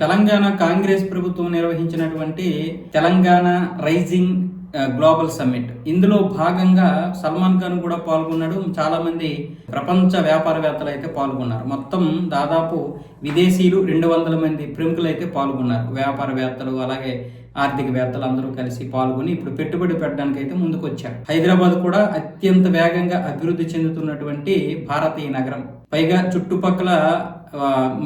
తెలంగాణ కాంగ్రెస్ ప్రభుత్వం నిర్వహించినటువంటి Telangana rising global summit. ఇందులో భాగంగా సల్మాన్ ఖాన్ కూడా పాల్గొన్నాడు. చాలా మంది ప్రపంచ వ్యాపారవేత్తలు అయితే పాల్గొన్నారు. మొత్తం దాదాపు విదేశీయులు రెండు వందల మంది ప్రముఖులు అయితే పాల్గొన్నారు. వ్యాపారవేత్తలు అలాగే ఆర్థికవేత్తలు అందరూ కలిసి పాల్గొని ఇప్పుడు పెట్టుబడి పెట్టడానికి అయితే ముందుకు వచ్చారు హైదరాబాద్ కూడా అత్యంత వేగంగా అభివృద్ధి చెందుతున్నటువంటి భారతీయ నగరం. పైగా చుట్టుపక్కల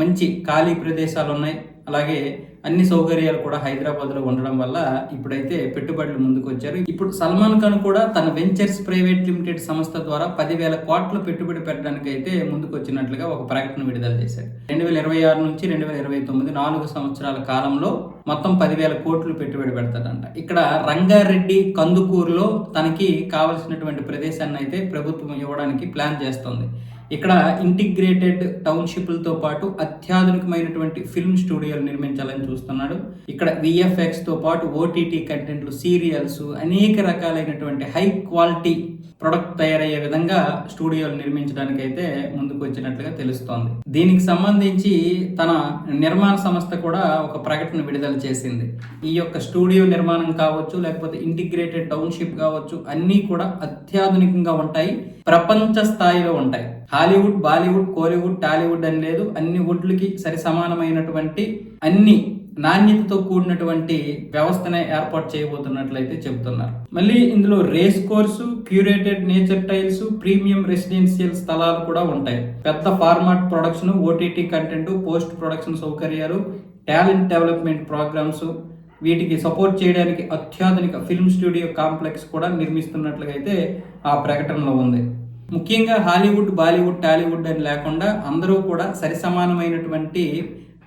మంచి ఖాళీ ప్రదేశాలు ఉన్నాయి అలాగే అన్ని సౌకర్యాలు కూడా హైదరాబాద్లో ఉండడం వల్ల ఇప్పుడైతే పెట్టుబడులు ముందుకు వచ్చారు ఇప్పుడు సల్మాన్ ఖాన్ కూడా తన వెంచర్స్ ప్రైవేట్ లిమిటెడ్ సంస్థ ద్వారా పదివేల కోట్లు పెట్టుబడి పెట్టడానికి అయితే ముందుకు వచ్చినట్లుగా ఒక ప్రకటన విడుదల చేశారు. రెండు వేల ఇరవై ఆరు నుంచి రెండు వేల ఇరవై తొమ్మిది నాలుగు సంవత్సరాల కాలంలో మొత్తం పదివేల కోట్లు పెట్టుబడి పెడతాడంట. ఇక్కడ రంగారెడ్డి కందుకూరులో తనకి కావలసినటువంటి ప్రదేశాన్ని అయితే ప్రభుత్వం ఇవ్వడానికి ప్లాన్ చేస్తోంది. ఇక్కడ ఇంటిగ్రేటెడ్ టౌన్షిప్లతో పాటు అత్యాధునికమైనటువంటి ఫిల్మ్ స్టూడియోలు నిర్మించాలని చూస్తున్నాడు. ఇక్కడ విఎఫ్ఎక్స్తో పాటు ఓటీటీ కంటెంట్లు సీరియల్స్ అనేక రకాలైనటువంటి హై క్వాలిటీ ప్రొడక్ట్ తయారయ్యే విధంగా స్టూడియోలు నిర్మించడానికి అయితే ముందుకు వచ్చినట్లుగా తెలుస్తోంది. దీనికి సంబంధించి తన నిర్మాణ సంస్థ కూడా ఒక ప్రకటన విడుదల చేసింది. ఈ యొక్క స్టూడియో నిర్మాణం కావచ్చు లేకపోతే ఇంటిగ్రేటెడ్ టౌన్షిప్ కావచ్చు అన్నీ కూడా అత్యాధునికంగా ఉంటాయి ప్రపంచ స్థాయిలో ఉంటాయి. హాలీవుడ్ బాలీవుడ్ కోలీవుడ్ టాలీవుడ్ అని లేదు అన్ని వుడ్లకి సరి సమానమైనటువంటి అన్ని నాణ్యతతో కూడినటువంటి వ్యవస్థనే ఏర్పాటు చేయబోతున్నట్లయితే చెబుతున్నారు. మళ్ళీ ఇందులో race course curated nature tiles premium residential స్థలాలు కూడా ఉంటాయి. పెద్ద format production OTT content post production సౌకర్యాలు టాలెంట్ డెవలప్మెంట్ ప్రోగ్రామ్స్ వీటికి సపోర్ట్ చేయడానికి అత్యాధునిక ఫిల్మ్ స్టూడియో కాంప్లెక్స్ కూడా నిర్మిస్తున్నట్లుగా అయితే ఆ ప్రకటనలో ఉంది. ముఖ్యంగా హాలీవుడ్ బాలీవుడ్ టాలీవుడ్ అని లేకుండా అందరూ కూడా సరిసమానమైనటువంటి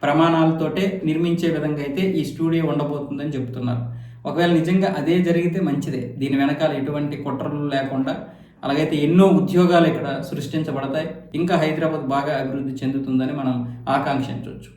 ప్రమాణాలతోటే నిర్మించే విధంగా అయితే ఈ స్టూడియో ఉండబోతుందని చెబుతున్నారు. ఒకవేళ నిజంగా అదే జరిగితే మంచిదే. దీని వెనకాల ఎటువంటి కుట్రలు లేకుండా అలాగైతే ఎన్నో ఉద్యోగాలు ఇక్కడ సృష్టించబడతాయి. ఇంకా హైదరాబాద్ బాగా అభివృద్ధి చెందుతుందని మనం ఆకాంక్షించవచ్చు.